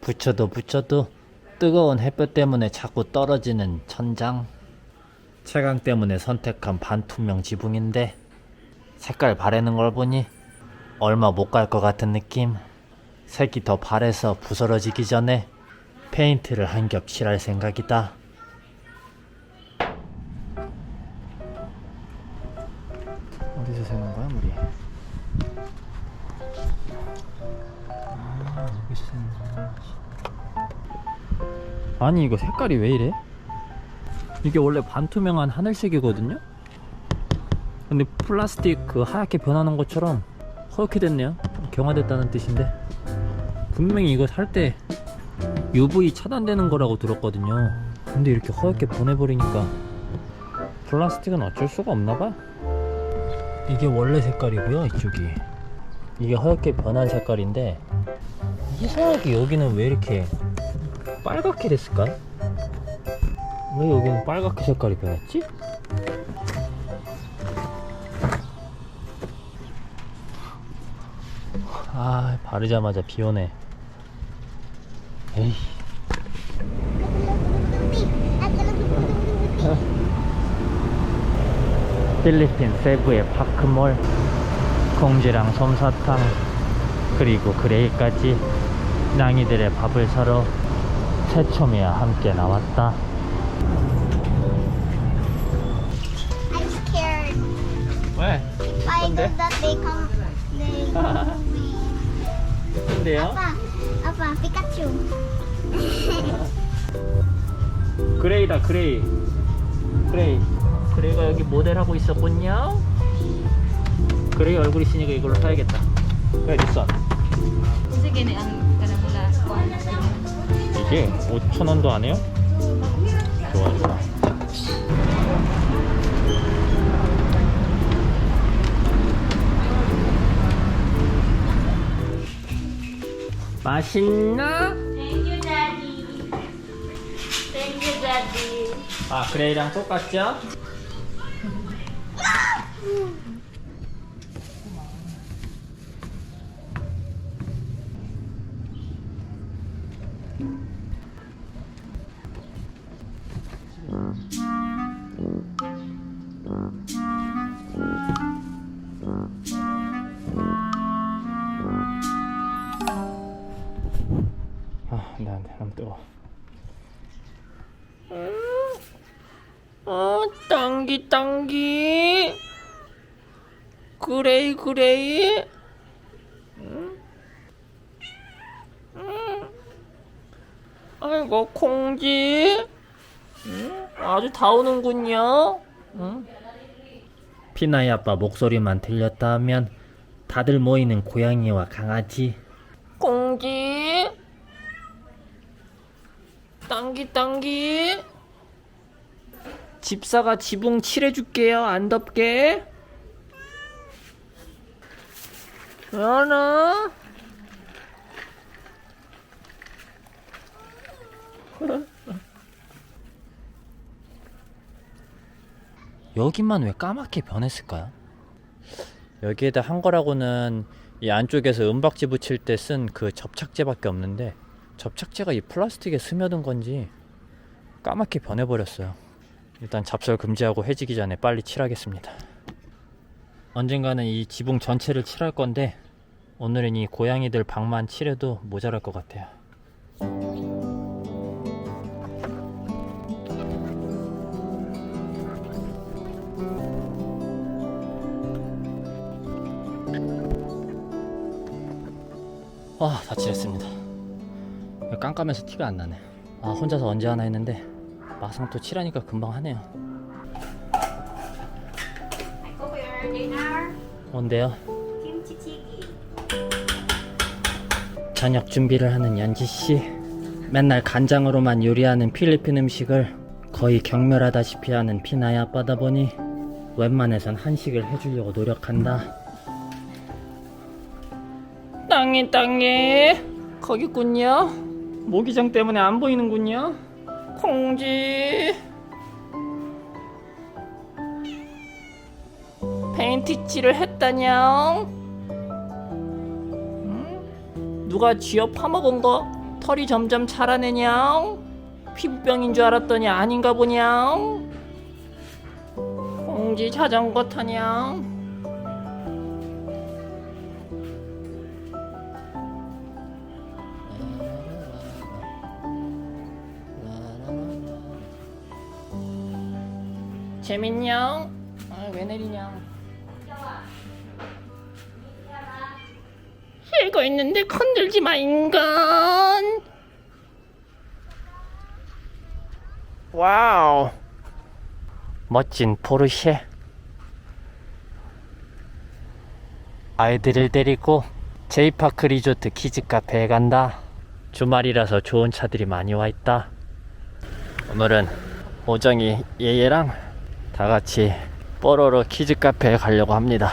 붙여도 붙여도 뜨거운 햇볕 때문에 자꾸 떨어지는 천장. 채광 때문에 선택한 반투명 지붕인데 색깔 바래는 걸 보니 얼마 못 갈 것 같은 느낌. 색이 더 바래서 부스러지기 전에 페인트를 한 겹 칠할 생각이다. 아니 이거 색깔이 왜 이래? 이게 원래 반투명한 하늘색이거든요? 근데 플라스틱 그 하얗게 변하는 것처럼 허옇게 됐네요. 경화됐다는 뜻인데. 분명히 이거 살 때 UV 차단되는 거라고 들었거든요. 근데 이렇게 허옇게 변해버리니까 플라스틱은 어쩔 수가 없나봐. 이게 원래 색깔이고요 이쪽이. 이게 허옇게 변한 색깔인데 이상하게 여기는 왜 이렇게 빨갛게 됐을까? 왜 여기는 빨갛게 색깔이 변했지? 아 바르자마자 비 오네 에이 필리핀 세부의 파크몰 공지랑 솜사탕 그리고 그레이까지 낭이들의 밥을 사러 새초미와 함께 나왔다 I'm scared. 왜? Why is it that they come? They come me. 근데요? 아빠, 아빠, 피카츄. 그레이다 그레이 그레이 그레이가 여기 모델하고 있었군요 그레이 얼굴 있으니까 이걸로 사야겠다 그래 뒷선 Sige ni ang kanang last one. 이게 5천원도 안 해요? 좋아 좋아 맛있나? Thank you, Daddy. Thank you, Daddy. 아 그레이랑 똑같죠? 당기. 그레이, 그레이. 응? 응. 아이고, 콩지. 응? 아주 다 오는군요. 응? 피나이 아빠 목소리만 들렸다 하면 다들 모이는 고양이와 강아지. 콩지. 당기, 당기. 집사가 지붕 칠해줄게요. 안 덥게. 연아. 여기만 왜 까맣게 변했을까요? 여기에다 한 거라고는 이 안쪽에서 은박지 붙일 때 쓴 그 접착제밖에 없는데 접착제가 이 플라스틱에 스며든 건지 까맣게 변해버렸어요. 일단 잡설 금지하고 해지기 전에 빨리 칠하겠습니다. 언젠가는 이 지붕 전체를 칠할 건데 오늘은 이 고양이들 방만 칠해도 모자랄 것 같아요. 와, 다 칠했습니다. 깜깜해서 티가 안 나네. 아, 혼자서 언제 하나 했는데 막상 또 칠하니까 금방 하네요. 뭔데요? 저녁 준비를 하는 연지 씨. 맨날 간장으로만 요리하는 필리핀 음식을 거의 경멸하다시피 하는 피나의 아빠다 보니 웬만해선 한식을 해주려고 노력한다. 땅에 땅에 거기 있군요. 모기장 때문에 안 보이는군요. 콩쥐. 페인트칠을 했다냥. 음? 누가 쥐어 파먹은 거 털이 점점 자라내냥. 피부병인 줄 알았더니 아닌가 보냥. 콩쥐 자전거 타냥. 재밌냐? 아, 왜 내리냐? 쉬고 있는데 건들지 마, 인간! 와우! 멋진 포르쉐. 아이들을 데리고 제이파크 리조트 키즈 카페에 간다. 주말이라서 좋은 차들이 많이 와 있다. 오늘은 오정이 얘얘랑 다 같이 뽀로로 키즈 카페에 가려고 합니다.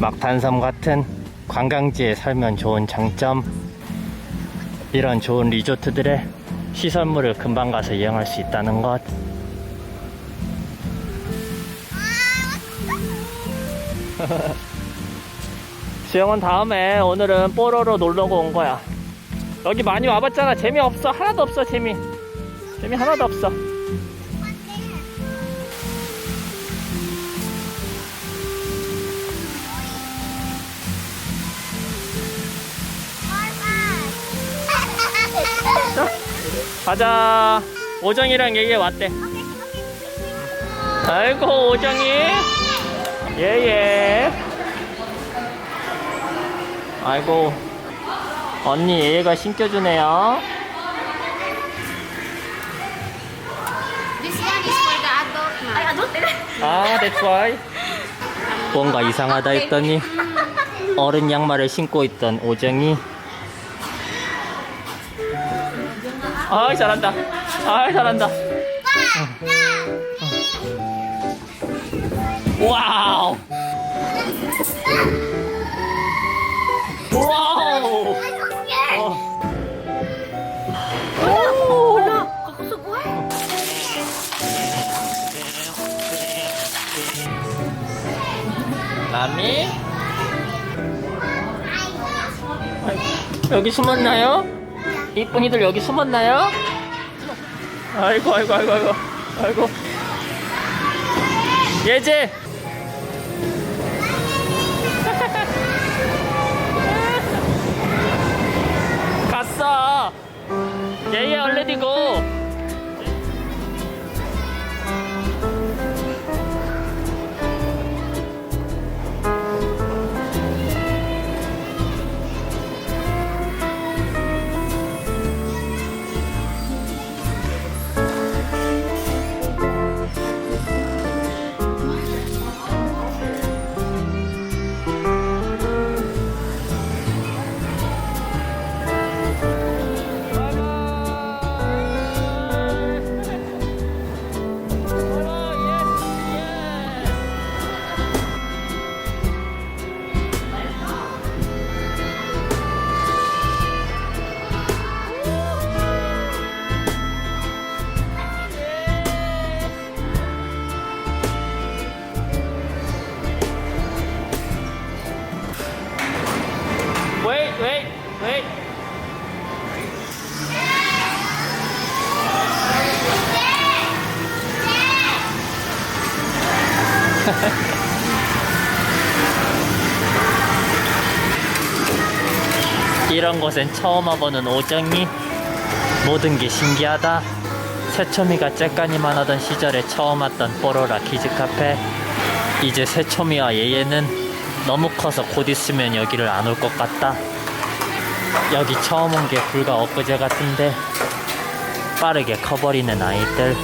막탄섬 같은 관광지에 살면 좋은 장점. 이런 좋은 리조트들의 시설물을 금방 가서 이용할 수 있다는 것. 수영은 다음에 오늘은 뽀로로 놀러고 온 거야. 여기 많이 와봤잖아. 재미없어. 하나도 없어, 재미. 재미 하나도 없어. 가자. 오정이랑 얘기 왔대. 아이고, 오정이. 예예. 아이고, 언니 얘가 신겨주네요. 아, that's why. 뭔가 이상하다 했더니 어른 양말을 신고 있던 오정이. 아, 잘한다. 아, 잘한다. 와우. 여기 숨었나요? 이쁜이들 여기 숨었나요? 아이고 아이고 아이고 아이고 아이고 예제 갔어 예예 얼레디고 이런 곳엔 처음 와보는 오정이 모든 게 신기하다. 새초미가 쬐까니만 하던 시절에 처음 왔던 뽀로라 키즈카페. 이제 새초미와 얘얘는 너무 커서 곧 있으면 여기를 안 올 것 같다. 여기 처음 온 게 불과 엊그제 같은데 빠르게 커버리는 아이들.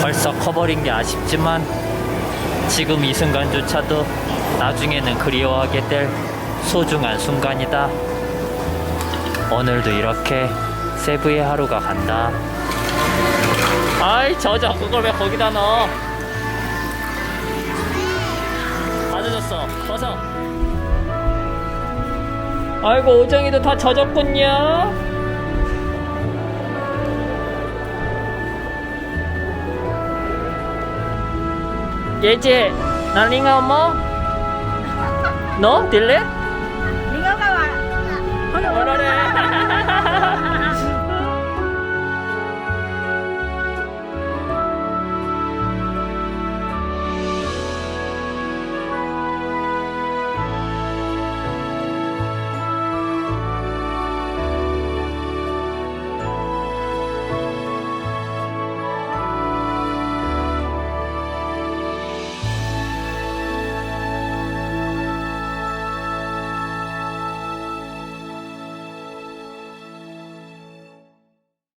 벌써 커버린 게 아쉽지만 지금 이 순간조차도 나중에는 그리워하게 될 소중한 순간이다. 오늘도 이렇게 세부의 하루가 간다. 아이 저저 그걸 왜 거기다 넣어? 다 젖었어. 벗어. 아이고 오정이도 다 젖었군요. 예제 나링아 뭐? 너 딜 레? 링아가 와. 오늘은